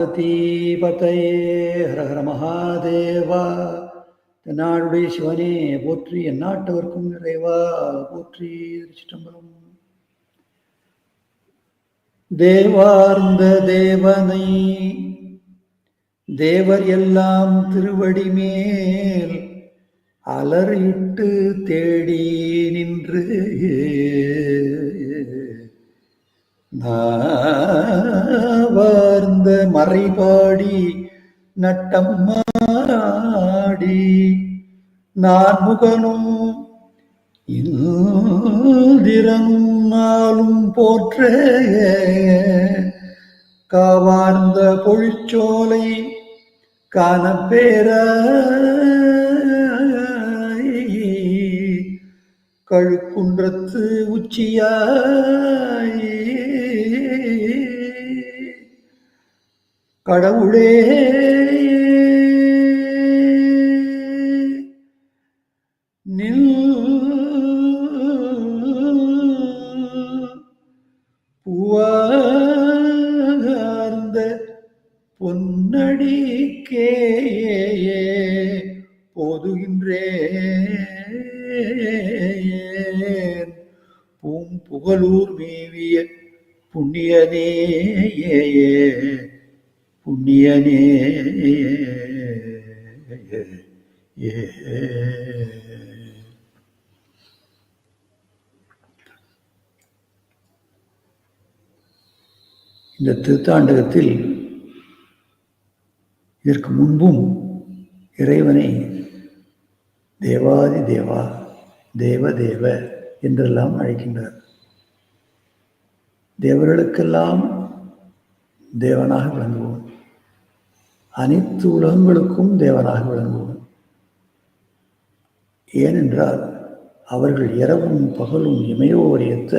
பார்வதிபதையே ஹர ஹர மகாதேவா. தென்னாடுடைய சிவனே போற்றி எந்நாட்டவர்க்கும் நிறைவா போற்றி சிற்றம்பலம் தேவார்ந்த தேவனை தேவர் எல்லாம் திருவடி மேல் அலறிட்டு தேடி நின்று வார்ந்த மறைபாடி நட்டம்மாடி நான்முகனும் இந்திரனும் நாளும் போற்ற காவார்ந்த பொழிச்சோலை காணப்பேர கழுக்குன்றத்து உச்சியாய். கடவுளே. திருத்தாண்டகத்தில் இதற்கு முன்பும் இறைவனை தேவாதி தேவா தேவ தேவ என்றெல்லாம் அழைக்கின்றார். தேவர்களுக்கெல்லாம் தேவனாக விளங்குவோம் அனைத்து உலகங்களுக்கும் தேவனாக விளங்குவோம் ஏனென்றால் அவர்கள் இரவும் பகலும் இமையோர் ஏற்ற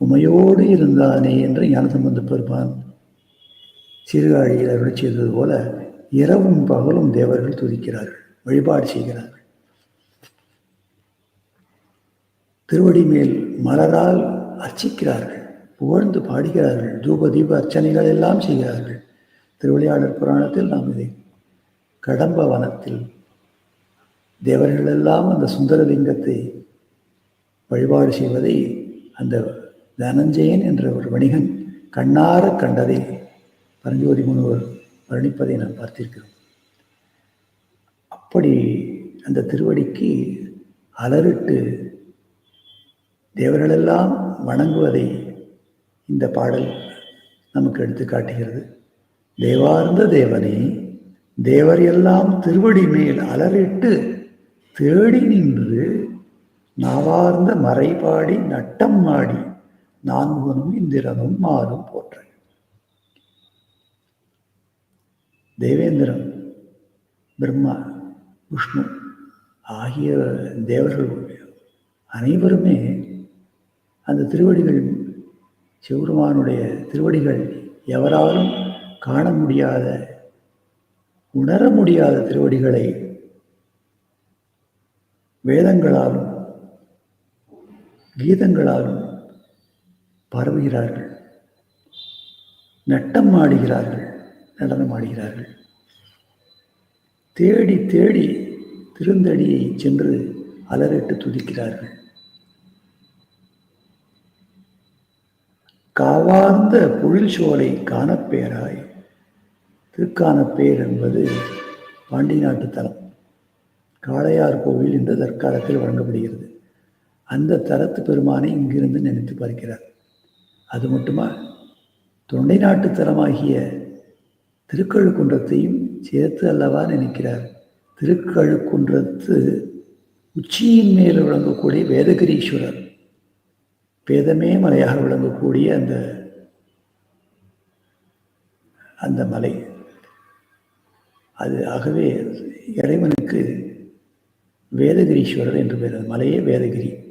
உமையோடு இருந்தானே என்று ஞானசம்பந்த பெருமான் சீர்காழியில் அருள் செய்தது போல இரவும் பகலும் தேவர்கள் துதிக்கிறார்கள் வழிபாடு செய்கிறார்கள். திருவடி மேல் மலரால் அர்ச்சிக்கிறார்கள் புகழ்ந்து பாடுகிறார்கள் தூப தீப அர்ச்சனைகள் எல்லாம் செய்கிறார்கள். திருவிளையாடல் புராணத்தில் நாம் இதை கடம்ப வனத்தில் தேவர்கள் எல்லாம் அந்த சுந்தரலிங்கத்தை வழிபாடு செய்வதை அந்த தனஞ்சயன் என்ற ஒரு வணிகன் கண்ணார கண்டதை பரஞ்சோதி முனிவர் வர்ணிப்பதை நாம் பார்த்திருக்கிறோம். அப்படி அந்த திருவடிக்கு அலறிட்டு தேவர்களெல்லாம் வணங்குவதை இந்த பாடல் நமக்கு எடுத்து காட்டுகிறது. தேவார்ந்த தேவனே தேவர் எல்லாம் திருவடி மேல் அலறிட்டு தேடி நின்று நாவார்ந்த மறைபாடி நட்டம் நாடி நான்முகனும் இந்திரனும் மாறும் போற்ற தேவேந்திரன் பிரம்மா விஷ்ணு ஆகிய தேவர்கள் அனைவருமே அந்த திருவடிகள் சிவபெருமானுடைய திருவடிகள் எவராலும் காண முடியாத உணர முடியாத திருவடிகளை வேதங்களாலும் கீதங்களாலும் பரவுகிறார்கள் நட்டம் ஆடுகிறார்கள். நடனம் ஆடுகிறார்கள் தேடி தேடி திருந்தடியை சென்று அலறிட்டு துதிக்கிறார்கள். காவார்ந்த பொழில் சோலை காணப்பேராய் திருக்கானப்பேர் என்பது பாண்டி நாட்டு தலம். காளையார் கோவில் என்று தற்காலத்தில் வழங்கப்படுகிறது. அந்த தலத்து பெருமானை இங்கிருந்து நினைத்து பார்க்கிறார். அது மட்டுமா? தொண்டை நாட்டு தலமாகிய திருக்கழுக்குன்றத்தையும் சேர்த்து அல்லவா நினைக்கிறார். திருக்கழுக்குன்றத்து உச்சியின் மேல் விளங்கக்கூடிய வேதகிரீஸ்வரர். வேதமே மலையாக விளங்கக்கூடிய அந்த அந்த மலை. அது ஆகவே இறைவனுக்கு வேதகிரீஸ்வரர் என்று பெயர். மலையே வேதகிரி.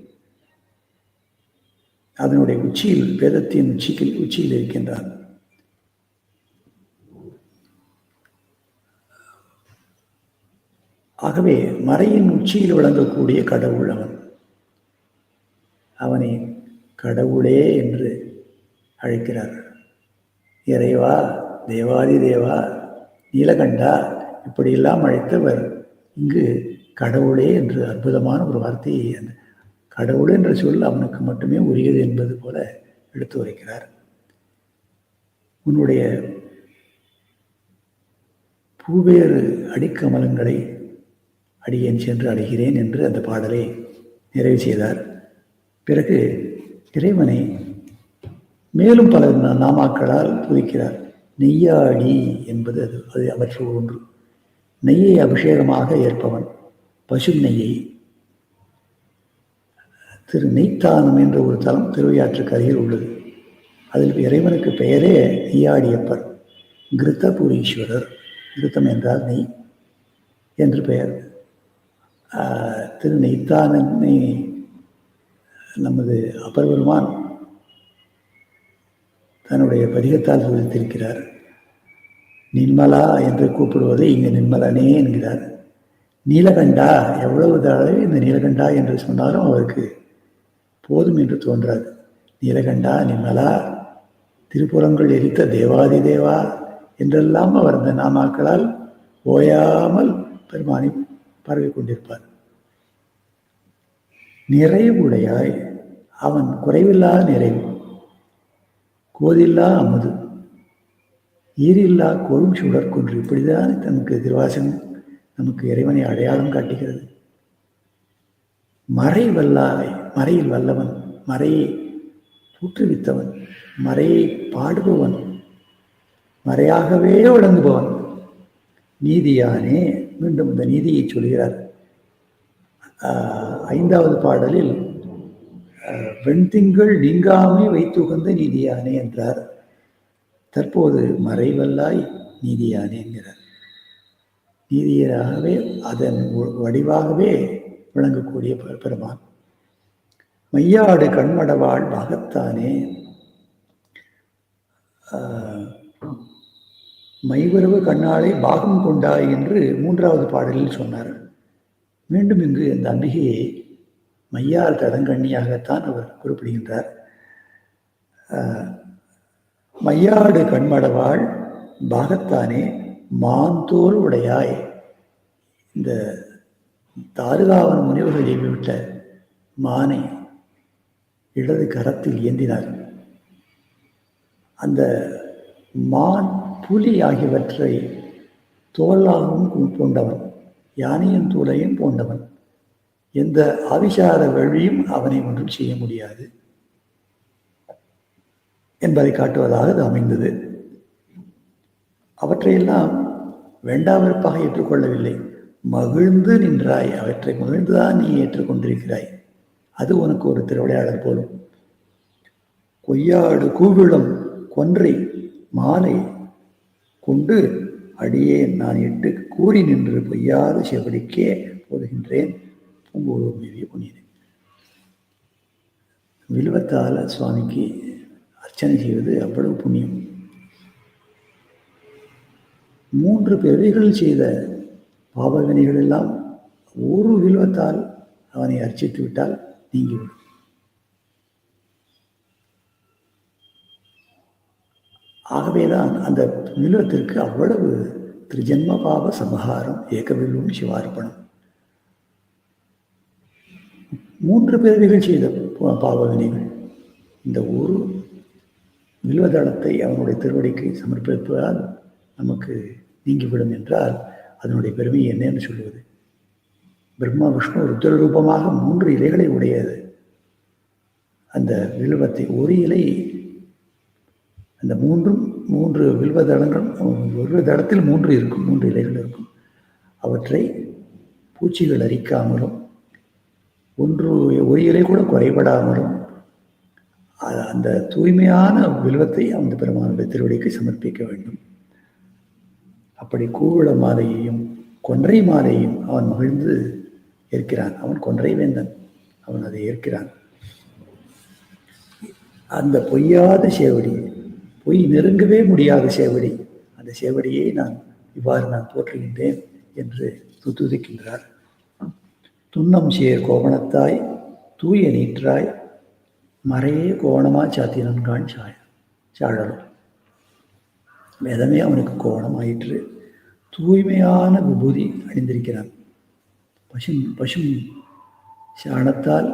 அதனுடைய உச்சியில் வேதத்தின் உச்சியில் உச்சியில் இருக்கின்றான் ஆகவே மறையின் உச்சியில் விளங்கக்கூடிய கடவுள் அவன் அவனை கடவுளே என்று அழைக்கிறார். இறைவா தேவாதி தேவா நீலகண்டா இப்படியெல்லாம் அழைத்தவர் இங்கு கடவுளே என்று அற்புதமான ஒரு வார்த்தையை அந்த கடவுள் என்ற சொல் அவனுக்கு மட்டுமே உரியது என்பது போல எடுத்து உரைக்கிறார். உன்னுடைய பூவேறு அடிக்கமலங்களை அடியேன் சென்று அடைகிறேன் என்று அந்த பாடலை நிறைவு செய்தார். பிறகு இறைவனை மேலும் பல நாமாக்களால் துதிக்கிறார். நெய்யாடி என்பது அது அது அவற்றில் ஒன்று. நெய்யை அபிஷேகமாக ஏற்பவன் பசு நெய்யை திரு நெய்த்தானம் என்ற ஒரு தலம் திருவையாற்றுக்கு அருகில் உள்ளது. அதில் இறைவனுக்கு பெயரே நெய்யாடியப்பர் கிருத்தபுரீஸ்வரர். கிருத்தம் என்றால் நெய் என்று பெயர். திரு நெய்த்தானனை நமது அபர்பெருமான் தன்னுடைய பதிகத்தால் சொல்லித்திருக்கிறார் நிர்மலா என்று கூப்பிடுவதை இங்கு நிர்மலனே என்கிறார். நீலகண்டா எவ்வளவு தடவை இந்த நீலகண்டா என்று சொன்னாலும் அவருக்கு போதும் என்று தோன்றாது. நீலகண்டா நிர்மலா திருப்புறங்கள் எரித்த தேவாதி தேவா என்றெல்லாம் அவர் அந்த நாமாக்களால் ஓயாமல் பெருமானி பரவி கொண்டிருப்பார் நிறைவுடையாய். அவன் குறைவில்லா நிறைவு. கோதில்லா அமுது. ஈரில்லா கொழும் சுடற்கொன்று. இப்படிதான் நமக்கு திருவாசகம் நமக்கு இறைவனை அடையாளம் காட்டுகிறது. மறை வல்லாய் மறையில் வல்லவன் மறையை தூற்றுவித்தவன் மறையை பாடுபவன் மறையாகவே விளங்குபவன் நீதியானே மீண்டும் இந்த நீதியை சொல்கிறார். ஐந்தாவது பாடலில் வெண்திங்கள் நீங்காமை வைத்துகந்த நீதியானே என்றார். தற்போது மறைவல்லாய் நீதியானே என்கிறார். நீதியராகவே அதன் வடிவாகவே விளங்கக்கூடிய பெருமான் மையாடு கண்மடவாள் மகத்தானே. ஆஹ், மைவரவு கண்ணாலை பாகம் கொண்டாய் என்று மூன்றாவது பாடலில் சொன்னார். மீண்டும் இங்கு இந்த அம்பிகையை மையார் தடங்கண்ணியாகத்தான் அவர் குறிப்பிடுகின்றார். மையாடு கண்மடவாள் பாகத்தானே மாந்தோல் உடையாய். இந்த தாருகாவன் முனிவர்கள் ஏவிவிட்ட மானை இடது கரத்தில் ஏந்தினார் அந்த மான் புலி ஆகியவற்றை தோலாகவும் பூண்டவன் யானையின் தோலையும் பூண்டவன். எந்த அவிசார வழியும் அவனை ஒன்றும் செய்ய முடியாது. என்பதை காட்டுவதாக அது அமைந்தது. அவற்றையெல்லாம் வேண்டாவிருப்பாக ஏற்றுக்கொள்ளவில்லை. மகிழ்ந்து நின்றாய். அவற்றை மகிழ்ந்துதான் நீ ஏற்றுக்கொண்டிருக்கிறாய்? அது உனக்கு ஒரு திருவிளையாடல் போலும். கொய்யாடு கூவிளம் கொன்றை மாலை கொண்டு அடியே நான் இட்டு கூறி நின்று பொய்யாத செவடிக்கே போதுகின்றேன். பூங்கோளூர் மீறிய புனிதன் வில்வத்தால சுவாமிக்கு அர்ச்சனை செய்வது அவ்வளவு புண்ணியம். மூன்று பிறவிகள் செய்த பாப எல்லாம் ஒரு வில்வத்தால் அவனை அர்ச்சித்து விட்டால் நீங்கிவிடும். ஆகவேதான் அந்த வில்வத்திற்கு அவ்வளவு திரிஜன்ம பாவ சமஹாரம் ஏகவில்லும் சிவார்ப்பணம் மூன்று பிறவிகள் செய்த பா- இந்த ஒரு வில்வதளத்தை அவனுடைய திருவடிக்கு சமர்ப்பிப்பதால் நமக்கு நீங்கிவிடும் என்றால் அதனுடைய பெருமை என்னன்னு சொல்லுவது பிரம்மா விஷ்ணு ருத்ர ரூபமாக மூன்று இலைகளை உடையது. அந்த வில்வத்தை ஒரு இலை அந்த மூன்றும் மூன்று வில்வ தடங்கள் ஒரு தடத்தில் மூன்று இருக்கும் மூன்று இலைகள் இருக்கும். அவற்றை பூச்சிகள் அரிக்காமலும் ஒன்று ஒரு இலை கூட குறைபடாமலும் அந்த தூய்மையான வில்வத்தை அந்த பெருமானுடைய திருவடிக்கு சமர்ப்பிக்க வேண்டும். அப்படி கூவிள மாலையையும் கொன்றை மாலையையும் அவன் மகிழ்ந்து ஏற்கிறான். அவன் கொன்றை வேந்தன் அவன் அதை ஏற்கிறான். அந்த பொய்யாத சேவடி போய் நெருங்கவே முடியாத சேவடி. அந்த சேவடியை நான் இவ்வாறு நான் போற்றுகின்றேன் என்று துத்துதிக்கின்றார் துன்னம் சேர் கோவணத்தாய் தூய நீற்றாய் மறையே கோவணமா சாத்தினன்கான் சாய சாழலும். வேதமே அவனுக்கு கோணமாயிற்று தூய்மையான விபூதி அணிந்திருக்கிறான். பசும் பசும் சாணத்தால்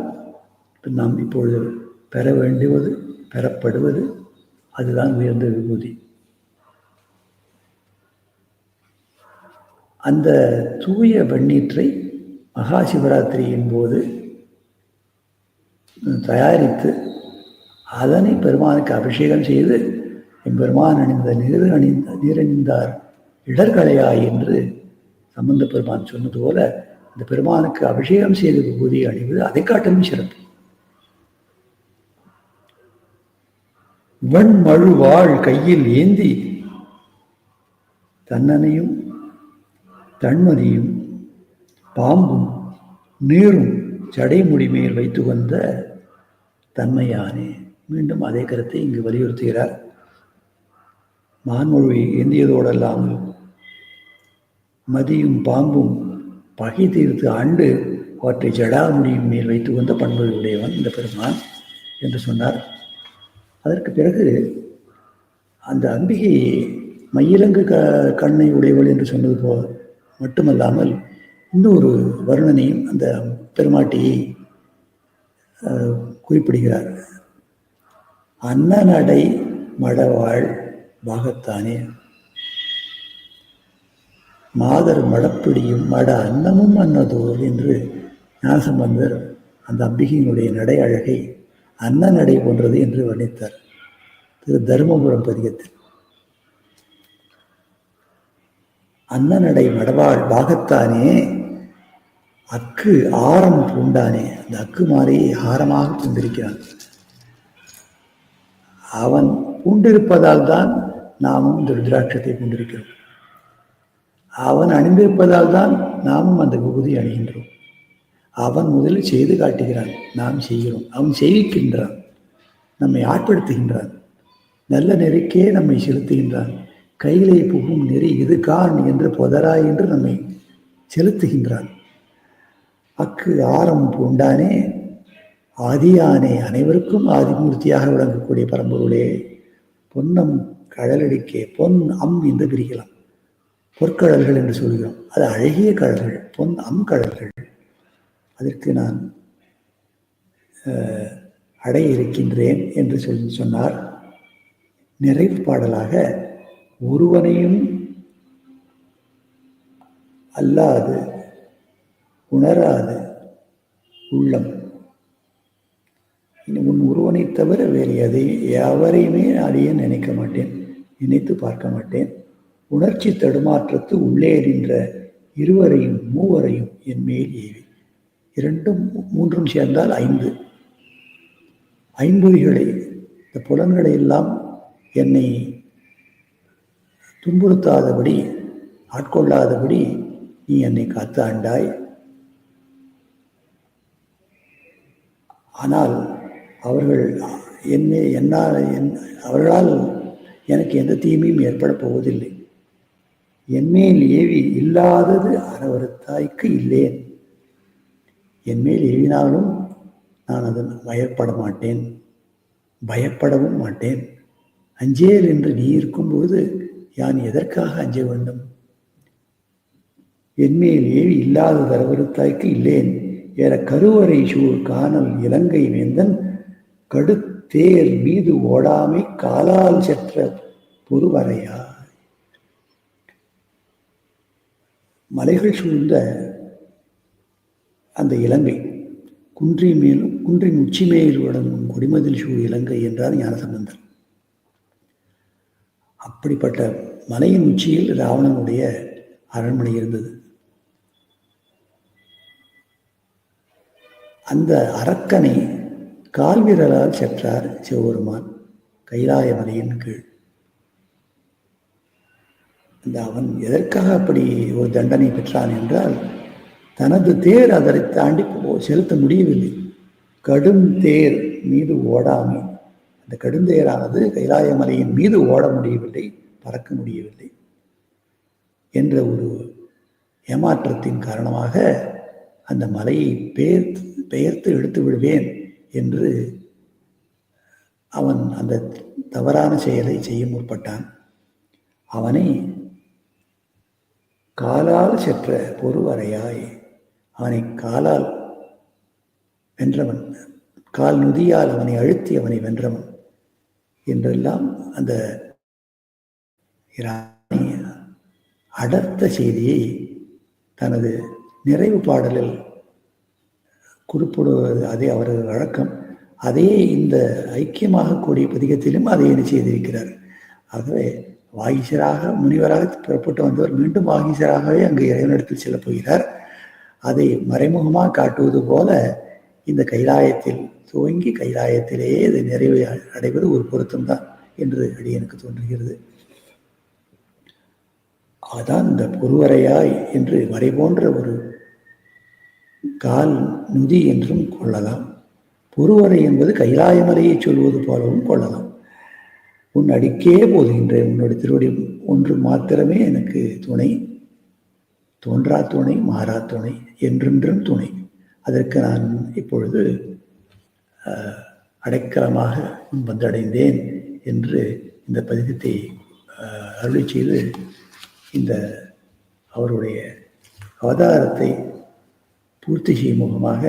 நாம் இப்பொழுது பெற வேண்டுவது பெறப்படுவது அதுதான் உயர்ந்த விபூதி. அந்த தூய வெண்ணீற்றை மகா சிவராத்திரியின் போது தயாரித்து அதனை பெருமானுக்கு அபிஷேகம் செய்து எம்பெருமான் அணிந்த நீர் அணிந்த நீரணிந்தார் இடர்களையாய் என்று சம்பந்த பெருமான் சொன்னது போல இந்த பெருமானுக்கு அபிஷேகம் செய்த விபூதி அணிவது அதை காட்டிலும் சிறப்பு. வெண்மழுவாள் கையில் ஏந்தி தன்னனையும் தன்மதியும் பாம்பும் நீரும் ஜடைமுடி மேல் வைத்து வந்த தன்மையானே. மீண்டும் அதே கருத்தை இங்கு வலியுறுத்துகிறார். மான்மொழி ஏந்தியதோடல்லாமல் மதியும் பாம்பும் பகை தீர்த்து ஆண்டு அவற்றை ஜடாமுடியின் மேல் வைத்து வந்த பண்புகள் இந்த பெருமான் என்று சொன்னார். அதற்கு பிறகு அந்த அம்பிகை மயிலங்கு க கண்ணை உடையவள் என்று சொன்னது போ மட்டுமல்லாமல் இன்னொரு வருணனையும் அந்த பெருமாட்டியை குறிப்பிடுகிறார். அன்னநடை மடவாள் பாகத்தானே. மாதர் மடப்பிடியும் மட அன்னமும் அன்னதோர் என்று ஞானசம்பந்தர் அந்த அம்பிகையினுடைய நடை அழகை அன்ன நடை போன்றது என்று வர்ணித்தார். திரு தருமபுரம் பதிகத்தில். அன்னநடை மடவாள் பாகத்தானே அக்கு ஆரம் பூண்டானே அந்த அக்கு மாறி ஆரமாக பூண்டிருக்கிறான். அவன் பூண்டிருப்பதால் தான் நாமும் இந்த ருத்ராட்சத்தை பூண்டிருக்கிறோம். அவன் அணிந்திருப்பதால் தான் நாமும் அந்த விபூதி அணிகின்றோம். அவன் முதலில் செய்து காட்டுகிறான். நாம் செய்கிறோம். அவன் செய்விக்கின்றான். நம்மை ஆட்படுத்துகின்றான். நல்ல நெருக்கே நம்மை செலுத்துகின்றான். கையிலே புகும் நெறி இது கான் என்று பொதரா என்று நம்மை செலுத்துகின்றான். அக்கு ஆரம் பூண்டானே ஆதியானே அனைவருக்கும் ஆதிமூர்த்தியாக விளங்கக்கூடிய பரம்பொருளே பொன்னம் கடலடிக்கே பொன் அம் என்று பிரிக்கலாம். பொற்கடல்கள் என்று சொல்கிறோம். அது அழகிய கடல்கள் பொன் அம் கடல்கள் அதற்கு நான் அடைய இருக்கின்றேன் என்று சொல்லி சொன்னார். நிறைவு பாடலாக ஒருவனையும் அல்லாது உணராது உள்ளம். உன் ஒருவனை தவிர வேறு எதை எவரையுமே அடைய நினைக்க மாட்டேன் நினைத்து பார்க்க மாட்டேன். உணர்ச்சி தடுமாற்றத்து உள்ளே நின்ற இருவரையும் மூவரையும் என் மேல் ஏவி. இரண்டும் மூன்றும் சேர்ந்தால் ஐந்து. ஐம்பொறிகளை இந்த புலன்களை எல்லாம் என்னை துன்புறுத்தாதபடி ஆட்கொள்ளாதபடி நீ என்னை காத்தாண்டாய் ஆனால் அவர்கள் என்னை என்னால் என் அவர்களால் எனக்கு எந்த தீமையும் ஏற்பட போவதில்லை. என்மேல் ஏவி இல்லாதது அறவருத்தாய்க்கு இல்லேன். என்மேல் எழினாலும் நான் அதன் பயப்பட மாட்டேன் பயப்படவும் மாட்டேன். அஞ்சேல் என்று நீ இருக்கும்போது யான் எதற்காக அஞ்ச வேண்டும்? என்மேல் ஏவி இல்லாத தரவருத்தாய்க்கு இல்லேன். ஏற கருவறை சூழ் காணல் இலங்கை வேந்தன் கடுத்தேர் மீது ஓடாமை காலால் செற்ற பொறுவரையா மலைகள் சூழ்ந்த அந்த இலங்கை. குன்றி மேலும் குன்றின் உச்சி மேல் கொடிமதில் சூழ் இலங்கை என்றார் ஞானசம்பந்தர். அப்படிப்பட்ட மலையின் உச்சியில் ராவணனுடைய அரண்மனை இருந்தது. அந்த அரக்கனை கால்விரலால் செற்றார் சிவபெருமான் கைலாய மலையின் கீழ். அந்த அவன் எதற்காக அப்படி ஒரு தண்டனை பெற்றான் என்றால் தனது தேர் அதனை தாண்டி செலுத்த முடியவில்லை. கடும் தேர் மீது ஓடாமை. அந்த கடுந்தேரானது கைலாய மலையின் மீது ஓட முடியவில்லை பறக்க முடியவில்லை என்ற ஒரு ஏமாற்றத்தின் காரணமாக அந்த மலையை பெயர்த்து பெயர்த்து எடுத்து விடுவேன் என்று அவன் அந்த தவறான செயலை செய்ய முற்பட்டான். அவனை காலால் செற்ற பொறுவரையாய் அவனை காலால் வென்றவன் கால் நுதியால் அவனை அழுத்தி அவனை வென்றவன் என்றெல்லாம் அந்த இராணி அடர்த்த செய்தியை தனது நிறைவு பாடலில் குறிப்பிடுவது அதே அவரது வழக்கம். அதே இந்த ஐக்கியமாக கூடிய பதிகத்திலும் அதை என்ன செய்திருக்கிறார். ஆகவே வாகீசராக முனிவராக புறப்பட்டு வந்தவர் மீண்டும் வாகீசராகவே அங்கு இறைவனிடத்தில் செல்லப் போகிறார். அதை மறைமுகமாக காட்டுவது போல இந்த கைலாயத்தில் துவங்கி கைலாயத்திலேயே இதை நிறைவு அடைவது ஒரு பொருத்தம்தான் என்று அடியனுக்கு தோன்றுகிறது. அதான் இந்த பொருவரையாய் என்று மறை போன்ற ஒரு கால் நுதி என்றும் கொள்ளலாம். பொருவரை என்பது கைலாயமலையை சொல்வது போலவும் கொள்ளலாம். உன் அடிக்கே போதுகின்ற உன்னோட திருவடி ஒன்று மாத்திரமே எனக்கு துணை. தோன்றா துணை மாறா துணை என்றென்றும் துணை. அதற்கு நான் இப்பொழுது அடைக்கலமாக வந்தடைந்தேன் என்று இந்த பதிகத்தை அருளி செய்து இந்த அவருடைய அவதாரத்தை பூர்த்தி செய்யும் முகமாக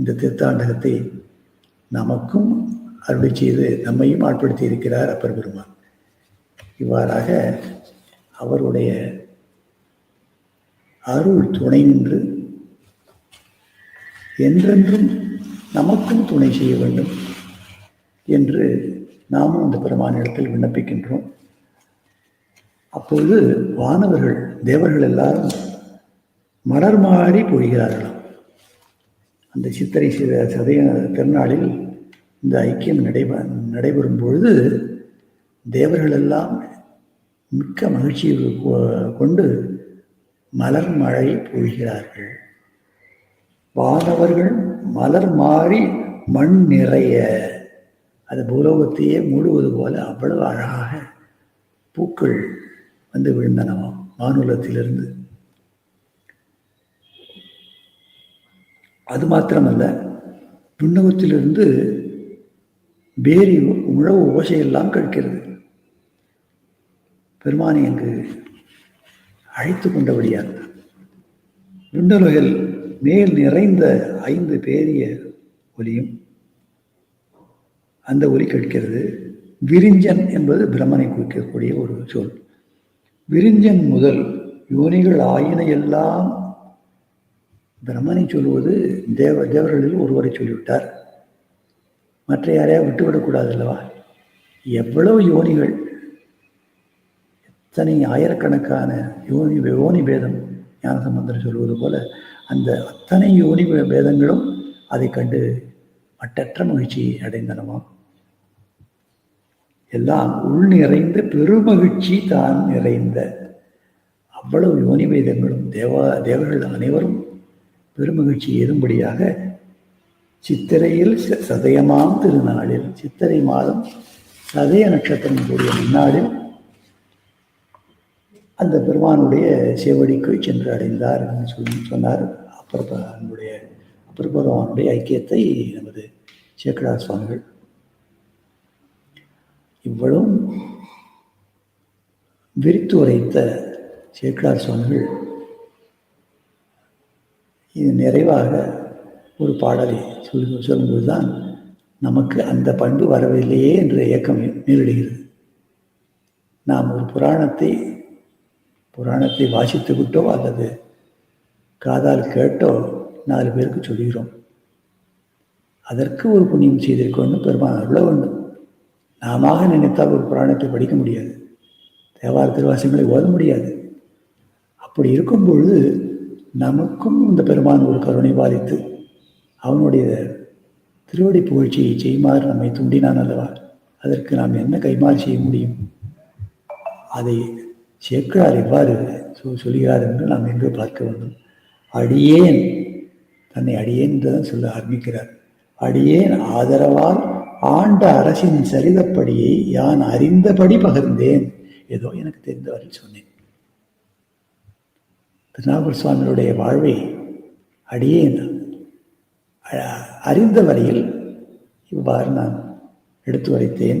இந்த திருத்தாண்டகத்தை நமக்கும் அருளை செய்து நம்மையும் ஆட்படுத்தி இருக்கிறார் அப்பர் பெருமான். இவ்வாறாக அவருடைய அருள் துணை நின்று என்றென்றும் நமக்கும் துணை செய்ய வேண்டும் என்று நாமும் அந்த பெருமானிடத்தில் விண்ணப்பிக்கின்றோம். அப்பொழுது வானவர்கள் தேவர்கள் எல்லாரும் மலர் மாறி பொழிகிறார்களாம். அந்த சித்திரை சதய திருநாளில் இந்த ஐக்கியம் நடைபெ நடைபெறும் பொழுது தேவர்கள் எல்லாம் மிக்க மகிழ்ச்சியை கொண்டு மலர் மழை பொழிகிறார்கள். வானவர்கள் மலர் மாறி மண் நிறைய. அது பூலோகத்தையே மூடுவது போல அவ்வளவு அழகாக பூக்கள் வந்து விழுந்தனவாம் வானுலத்திலிருந்து. அது மாத்திரமல்ல விண்ணகத்திலிருந்து பேரி உழவு ஓசையெல்லாம் கேட்கிறது பெருமானி அங்கு அழைத்து கொண்டபடியார் விண்ணுலகில் மேல் நிறைந்த ஐந்து பேரிய ஒலியும் அந்த ஒலி கேட்கிறது. விரிஞ்சன் என்பது பிரம்மனை குறிக்கக்கூடிய ஒரு சொல். விரிஞ்சன் முதல் யோனிகள் ஆயின எல்லாம் பிரம்மனை சொல்வது தேவ தேவர்களில் ஒருவரை சொல்லிவிட்டார். மற்ற யாரையா விட்டுவிடக்கூடாது அல்லவா? எவ்வளவு யோனிகள் அத்தனை ஆயிரக்கணக்கான யோனி யோனி பேதம் ஞானசம்பந்தர் சொல்வது போல அந்த அத்தனை யோனி பேதங்களும் அதை கண்டு மட்டற்ற மகிழ்ச்சி அடைந்தனவாம் எல்லாம் உள் நிறைந்த பெருமகிழ்ச்சி தான் நிறைந்த. அவ்வளவு யோனி வேதங்களும் தேவா தேவர்கள் அனைவரும் பெருமகிழ்ச்சி ஏதும்படியாக சித்திரையில் சதயமாம் திருநாளில் சித்திரை மாதம் சதய நட்சத்திரம் கூடிய முன்னாளில் அந்த பெருமானுடைய சேவடிக்கு சென்று அடைந்தார் சொல்லி சொன்னார். அப்பர் நம்முடைய ஐக்கியத்தை நமது சேக்கடா சுவாமிகள் இவ்வளவும் விரித்து உரைத்த சேக்கடார் சுவாமிகள் இது நிறைவாக ஒரு பாடலை சொல்லி சொல்லும்போது தான் நமக்கு அந்த பண்பு வரவில்லையே என்ற இயக்கம் நேரிடுகிறது. நாம் ஒரு புராணத்தை புராணத்தை வாசித்து விட்டோ அல்லது காதால் கேட்டோ நாலு பேருக்கு சொல்கிறோம். அதற்கு ஒரு புண்ணியம் செய்திருக்கணும் பெருமான் அருள வேண்டும். நாம நினைத்தால் ஒரு புராணத்தை படிக்க முடியாது. தேவார திருவாசங்களை ஓத முடியாது. அப்படி இருக்கும் பொழுது நமக்கும் இந்த பெருமான் ஒரு கருணை பாதித்து அவனுடைய திருவடி புகழ்ச்சியை செய்யுமாறு நம்மை தூண்டினான் அல்லவா? அதற்கு நாம் என்ன கைமாறு செய்ய முடியும்? அதை சேக்கிழார் இவ்வாறு சொல்கிறார் என்று நாம் எங்கு பார்க்க வேண்டும். அடியேன் தன்னை அடியேன் என்றுதான் சொல்ல ஆரம்பிக்கிறார். அடியேன் ஆதரவால் ஆண்ட அரசின் சரிதப்படியை யான் அறிந்தபடி பகிர்ந்தேன். ஏதோ எனக்கு தெரிந்தவரில் சொன்னேன். திருநாகூர் சுவாமியுடைய வாழ்வை அடியேன் அறிந்த வரையில் இவ்வாறு நான் எடுத்து வைத்தேன்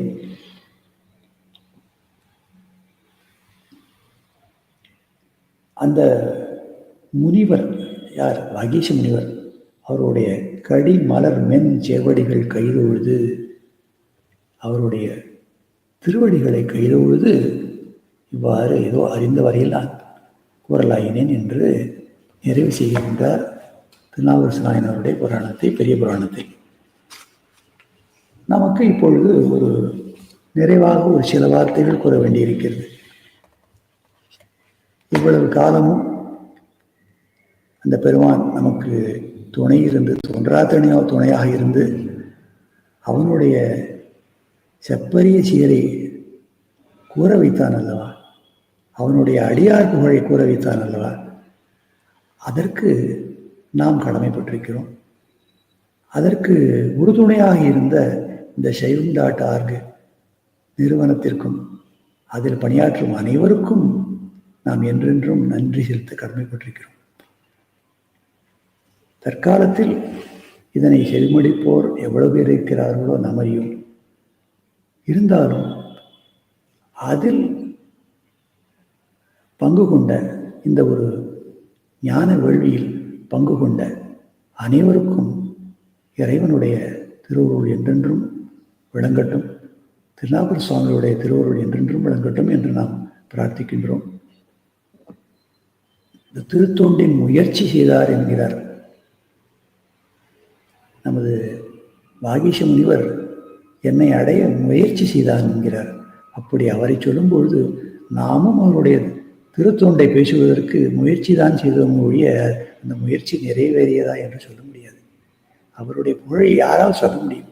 அந்த முனிவர் யார்? வாகீஷ முனிவர். அவருடைய கடி மலர் மென் செவடிகள் கைதொழுது அவருடைய திருவடிகளை கைதொழுது இவ்வாறு ஏதோ அறிந்த வரையில் நான் கூறலாயினேன் என்று நிறைவு செய்கின்றார் திருநாவுக்கரசு நாயனருடைய புராணத்தை பெரிய புராணத்தை. நமக்கு இப்பொழுது ஒரு நிறைவாக ஒரு சில வார்த்தைகள் கூற வேண்டியிருக்கிறது. இவ்வளவு காலமும் அந்த பெருமான் நமக்கு துணை இருந்து தோன்றா துணையாக இருந்து அவனுடைய செப்பரிய சீரை கூற வைத்தான் அல்லவா? அவனுடைய அடியார் புகழை கூற வைத்தான் அல்லவா? அதற்கு நாம் கடமைப்பட்டிருக்கிறோம். அதற்கு உறுதுணையாக இருந்த இந்த சைவம் டாட் ஆர்கு நிறுவனத்திற்கும் அதில் பணியாற்றும் அனைவருக்கும் நாம் என்றென்றும் நன்றி செலுத்த கடமைப்பட்டிருக்கிறோம் தற்காலத்தில் இதனை செல்மடிப்போர் எவ்வளவு பேர் இருக்கிறார்களோ நமறியும் இருந்தாலும் அதில் பங்கு கொண்ட இந்த ஒரு ஞான வேள்வியில் பங்கு கொண்ட அனைவருக்கும் இறைவனுடைய திருவுருள் என்றென்றும் விளங்கட்டும் திருநாகூர் சுவாமிகளுடைய திருவுருள் என்றென்றும் விளங்கட்டும் என்று நாம் பிரார்த்திக்கின்றோம். இந்த திருத்தொண்டின் முயற்சி செய்தார் என்கிறார். நமது வாகீஷ முனிவர் என்னை அடைய முயற்சி செய்தார் என்கிறார். அப்படி அவரை சொல்லும்பொழுது நாமும் அவருடைய திருத்தொண்டை பேசுவதற்கு முயற்சி தான் செய்தோம் ஒழிய அந்த முயற்சி நிறைவேறியதா என்று சொல்ல முடியாது. அவருடைய புகழை யாரால் சொல்ல முடியும்?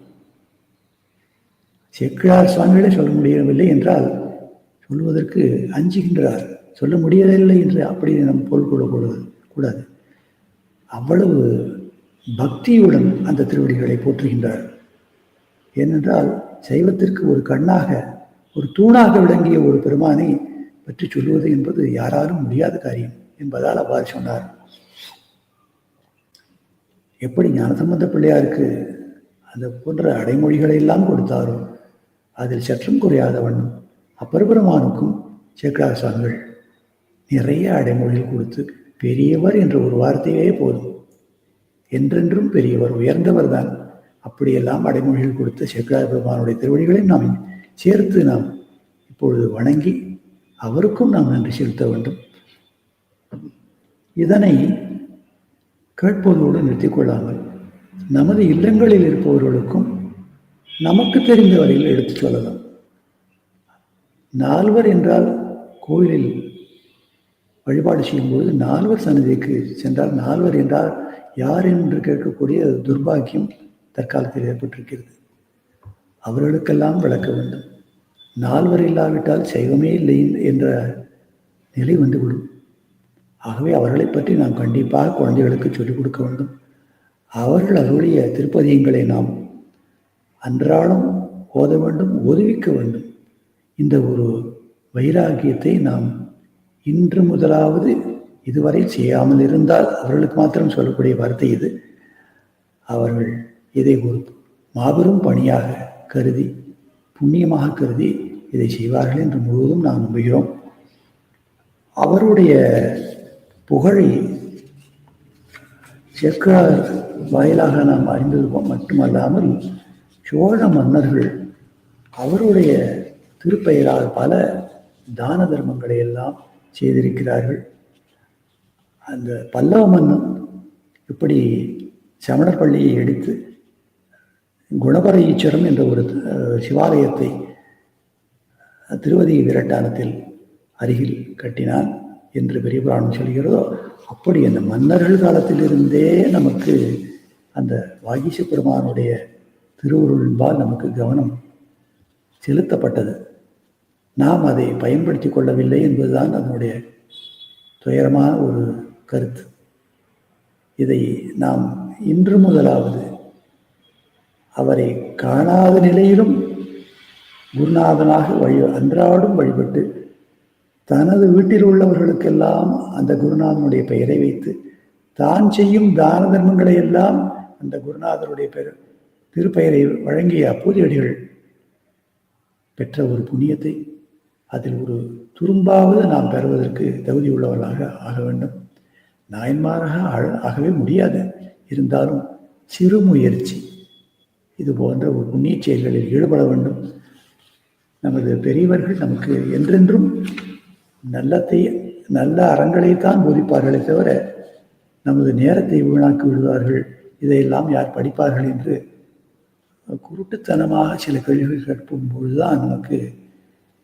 செக்கிழார் சுவாமிகளே சொல்ல முடியவில்லை என்றால் சொல்வதற்கு அஞ்சுகின்றார். சொல்ல முடியவில்லை என்று அப்படி நம் பொருள் கொள்ளக்கூடாது கூடாது அவ்வளவு பக்தியுடன் அந்த திருவடிகளை போற்றுகின்றார். ஏனென்றால் சைவத்திற்கு ஒரு கண்ணாக ஒரு தூணாக விளங்கிய ஒரு பெருமானை பற்றி சொல்லுவது என்பது யாராலும் முடியாத காரியம் என்பதால் அவ்வாறு சொன்னார். எப்படி ஞானசம்பந்த பிள்ளையாருக்கு அந்த போன்ற அடைமொழிகளை எல்லாம் கொடுத்தாரோ அதில் சற்றும் குறையாத வண்ணம் அப்பெருமானுக்கும் சேக்கரார் சுவாமிகள் நிறைய அடைமொழிகள் கொடுத்து பெரியவர் என்ற ஒரு வார்த்தையே போதும். என்றென்றும் பெரியவர் உயர்ந்தவர் தான். அப்படியெல்லாம் அடைமொழிகள் கொடுத்த சேக்கரார் பெருமானுடைய திருவடிகளையும் நாம் சேர்த்து நாம் இப்பொழுது வணங்கி அவருக்கும் நாம் நன்றி செலுத்த வேண்டும். இதனை கேட்பதோடு நிறுத்திக் கொள்ளாமல் நமது இல்லங்களில் இருப்பவர்களுக்கும் நமக்கு தெரிந்த வரையில் எடுத்துச் சொல்லலாம். நால்வர் என்றால் கோயிலில் வழிபாடு செய்யும்போது நால்வர் சன்னதிக்கு சென்றால் நால்வர் என்றால் யார் என்று கேட்கக்கூடிய துர்பாக்கியம் தற்காலத்தில் ஏற்பட்டிருக்கிறது. அவர்களுக்கெல்லாம் விளக்க வேண்டும். நால்வர் இல்லாவிட்டால் சைவமே இல்லை என்ற நிலை வந்துவிடும். ஆகவே அவர்களை பற்றி நாம் கண்டிப்பாக குழந்தைகளுக்கு சொல்லிக் கொடுக்க வேண்டும். அவர்கள் அருளிய திருப்பதியங்களை நாம் அன்றாடம் ஓத வேண்டும் ஒதுவிக்க வேண்டும். இந்த ஒரு வைராகியத்தை நாம் இன்று முதலாவது இதுவரை செய்யாமல் இருந்தால் அவர்களுக்கு மாத்திரம் சொல்லக்கூடிய வார்த்தை இது. அவர்கள் இதை ஒரு மாபெரும் பணியாக கருதி புண்ணியமாக கருதி இதை செய்வார்கள் என்று முழுவதும் நாம் நம்புகிறோம். அவருடைய புகழை சேக்கரார் வாயிலாக நாம் அறிந்தது மட்டுமல்லாமல் சோழ மன்னர்கள் அவருடைய திருப்பெயரால் பல தான தர்மங்களை எல்லாம் செய்திருக்கிறார்கள். அந்த பல்லவ மன்னன் இப்படி சமணர் பள்ளியை எடுத்து குணபர ஈஸ்வரம் என்ற ஒரு சிவாலயத்தை திருவதி விரட்டானத்தில் அருகில் கட்டினான் என்று பெரிய புராணம் சொல்கிறதோ அப்படி அந்த மன்னர்கள் காலத்திலிருந்தே நமக்கு அந்த வாகீச பெருமானுடைய திருவுருள்பால் நமக்கு கவனம் செலுத்தப்பட்டது. நாம் அதை பயன்படுத்தி கொள்ளவில்லை என்பதுதான் அதனுடைய துயரமான ஒரு கருத்து. இதை நாம் இன்று முதலாவது அவரை காணாத நிலையிலும் குருநாதனாக வழி அன்றாடும் வழிபட்டு தனது வீட்டில் உள்ளவர்களுக்கெல்லாம் அந்த குருநாதனுடைய பெயரை வைத்து தான் செய்யும் தான தர்மங்களை எல்லாம் அந்த குருநாதனுடைய பெயர் திருப்பெயரை வழங்கிய அப்பூதியடிகள் பெற்ற ஒரு புண்ணியத்தை அதில் ஒரு துரும்பாவது நாம் பெறுவதற்கு தகுதி உள்ளவர்களாக ஆக வேண்டும். நாயன்மாராக ஆகவே முடியாது. இருந்தாலும் சிறு முயற்சி. இது போன்ற ஒரு புண்ணிய செயல்களில் ஈடுபட வேண்டும். நமது பெரியவர்கள் நமக்கு என்றென்றும் நல்லத்தை நல்ல அறங்களைத்தான் போதிப்பார்களே தவிர நமது நேரத்தை வீணாக்கி விடுவார்கள். இதையெல்லாம் யார் படிப்பார்கள் என்று குருட்டுத்தனமாக சில கேள்விகள் கேட்கும் பொழுதுதான் நமக்கு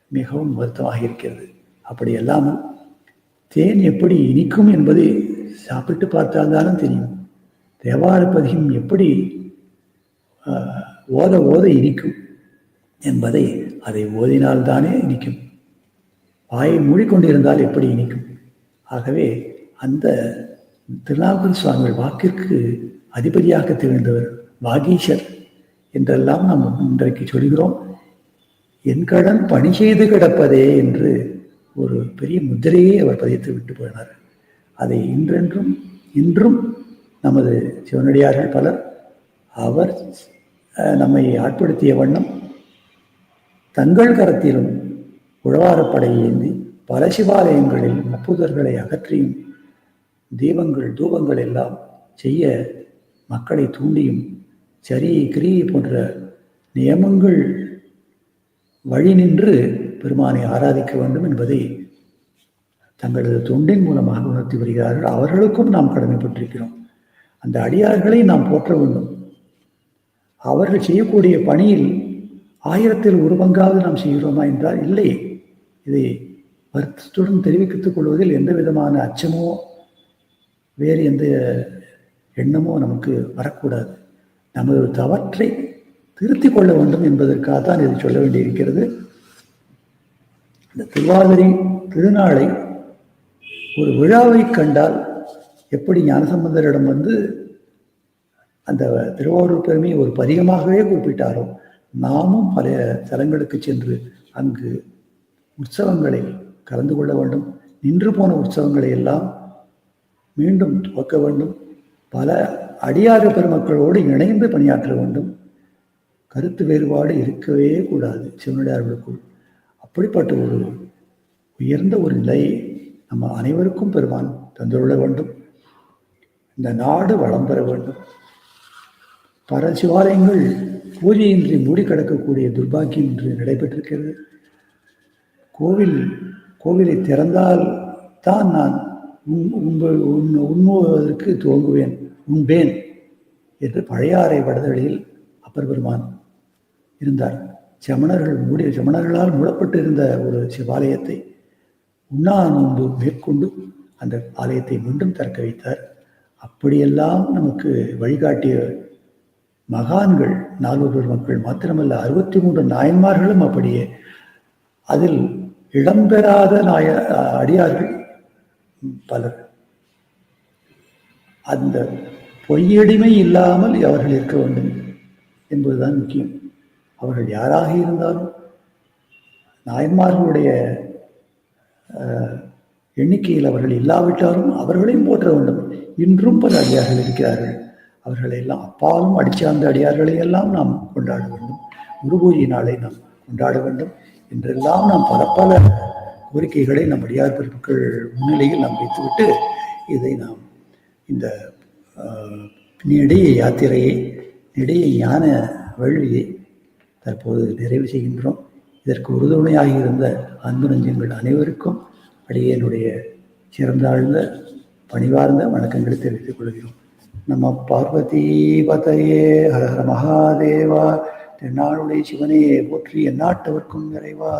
மிகவும் வருத்தமாக இருக்கிறது. அப்படி அல்லாமல் தேன் எப்படி இனிக்கும் என்பதை சாப்பிட்டு பார்த்தால்தானும் தெரியும். தேவார பதிகம் எப்படி ஓத ஓத இனிக்கும் என்பதை அதை ஓதினால்தானே இனிக்கும். வாயை மூடிக்கொண்டிருந்தால் எப்படி இனிக்கும்? ஆகவே அந்த திருநாவுக்கர் சுவாமிகள் வாக்கிற்கு அதிபதியாக திகழ்ந்தவர் வாகீஷர் என்றெல்லாம் நாம் இன்றைக்கு சொல்கிறோம். என் கடன் பணி செய்து கிடப்பதே என்று ஒரு பெரிய முத்திரையை அவர் பதித்து விட்டு போனார். அதை இன்றென்றும் இன்றும் நமது சிவனடியார்கள் பலர் அவர் நம்மை ஆட்படுத்திய வண்ணம் தங்கள் கரத்திலும் உழவாரப்படை ஏந்தி பல சிவாலயங்களில் முப்புதர்களை அகற்றியும் தீபங்கள் தூபங்கள் எல்லாம் செய்ய மக்களை தூண்டியும் சரியை கிரியை போன்ற நியமங்கள் வழி நின்று பெருமானை ஆராதிக்க வேண்டும் என்பதை தங்களது தொண்டின் மூலமாக உணர்த்தி வருகிறார்கள். அவர்களுக்கும் நாம் கடமைப்பட்டிருக்கிறோம். அந்த அடியார்களை நாம் போற்ற வேண்டும். அவர்கள் செய்யக்கூடிய பணியில் ஆயிரத்தில் ஒரு பங்காவது நாம் செய்கிறோமா என்றால் இல்லை. இதை வருத்தத்துடன் தெரிவித்துக் கொள்வதில் எந்த விதமான அச்சமோ வேறு எந்த எண்ணமோ நமக்கு வரக்கூடாது. நமது தவற்றை திருத்திக் கொள்ள வேண்டும் என்பதற்காக தான் இதை சொல்ல வேண்டியிருக்கிறது. இந்த திருவாதிரை திருநாளை ஒரு விழாவை கண்டால் எப்படி ஞானசம்பந்தரிடம் வந்து அந்த திருவாரூர் பெருமையை ஒரு பதிகமாகவே குறிப்பிட்டாரோ நாமும் பல தலங்களுக்கு சென்று அங்கு உற்சவங்களை கலந்து கொள்ள வேண்டும். நின்று போன உற்சவங்களை எல்லாம் மீண்டும் துவக்க வேண்டும். பல அடியார பெருமக்களோடு இணைந்து பணியாற்ற வேண்டும். கருத்து வேறுபாடு இருக்கவே கூடாது. சிவனடியார்களுக்குள் அப்படிப்பட்ட ஒரு உயர்ந்த ஒரு நிலையை நம்ம அனைவருக்கும் பெருமான் தந்துள்ள வேண்டும். இந்த நாடு வளம் பெற வேண்டும். பல சிவாலயங்கள் பூஜையின்றி மூடி கிடக்கக்கூடிய துர்பாக்கியம் இன்று நடைபெற்றிருக்கிறது. கோவில் கோவிலை திறந்தால் தான் நான் உண் உண் உண்ணுவதற்கு துவங்குவேன் உண்பேன் என்று பழையாறை வடதளியில் அப்பர் பெருமான் இருந்தார். சமணர்கள் மூடி சமணர்களால் மூடப்பட்டு இருந்த ஒரு சிவாலயத்தை உண்ணா நோன்பு மேற்கொண்டு அந்த ஆலயத்தை மீண்டும் திறக்க வைத்தார். அப்படியெல்லாம் நமக்கு வழிகாட்டிய மகான்கள் நால்வர் மக்கள் மாத்திரமல்ல அறுபத்தி மூன்று நாயன்மார்களும் அப்படியே அதில் இடம்பெறாத நாய அடியார்கள் பலர். அந்த பொய்யடிமை இல்லாமல் அவர்கள் இருக்க வேண்டும் என்பதுதான் முக்கியம். அவர்கள் யாராக இருந்தாலும் நாயன்மார்களுடைய எண்ணிக்கையில் அவர்கள் இல்லாவிட்டாலும் அவர்களையும் போற்ற வேண்டும். இன்றும் பல அடியார்கள் இருக்கிறார்கள். அவர்களை எல்லாம் அப்பாலும் அடிச்சார்ந்த அடியார்களை எல்லாம் நாம் கொண்டாட வேண்டும். குரு பூஜை நாளை நாம் கொண்டாட வேண்டும். என்றெல்லாம் நாம் பல பல கோரிக்கைகளை நம் அடியார் பெருமக்கள் முன்னிலையில் நாம் வைத்துவிட்டு இதை நாம் இந்த நெடிய யாத்திரையை நெடிய ஞான வழியை தற்போது நிறைவு செய்கின்றோம். இதற்கு உறுதுணையாக இருந்த அன்பு நெஞ்சங்கள் அனைவருக்கும் அடியனுடைய சிறந்தாழ்ந்த பணிவார்ந்த வணக்கங்களை தெரிவித்துக் கொள்கிறோம். நம்ம பார்வதி பதையே ஹரஹர மகாதேவா தென்னாளுடைய சிவனையே போற்றி எந்நாட்டவர்க்கும் நிறைவா